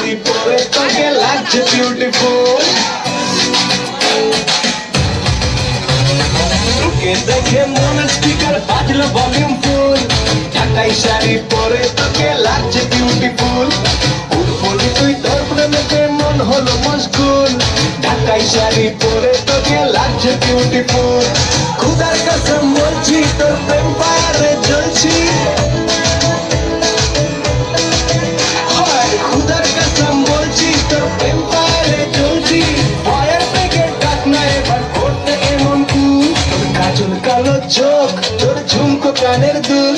শাড়ি পরে তোকে লাগছে বিউটিফুল তোকে দেখে মনে স্পিকার বাজলো ভলিউম ফুল ঢাকাই শাড়ি পরে তোকে লাগছে বিউটিফুল ফুলফুলি তুই তোর প্রেমেতে মন হলো মশগুল। ঢাকাই শাড়ি পরে তোকে লাগছে বিউটিফুল খুদার কসম বলছি কালো চোখ, তোর ঝুমকো কানের দুল।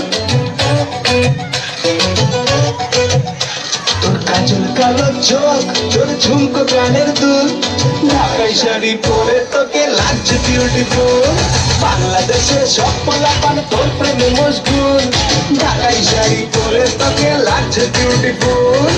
তোর কাজল কালো চোখ, তোর ঝুমকো কানের দুল। ঢাকাই শাড়ি পরে তোকে লাগছে বিউটিফুল বাংলাদেশে সব পোলাপান তোর প্রেমে মশগুল। ঢাকাই শাড়ি পরে তোকে লাগছে বিউটিফুল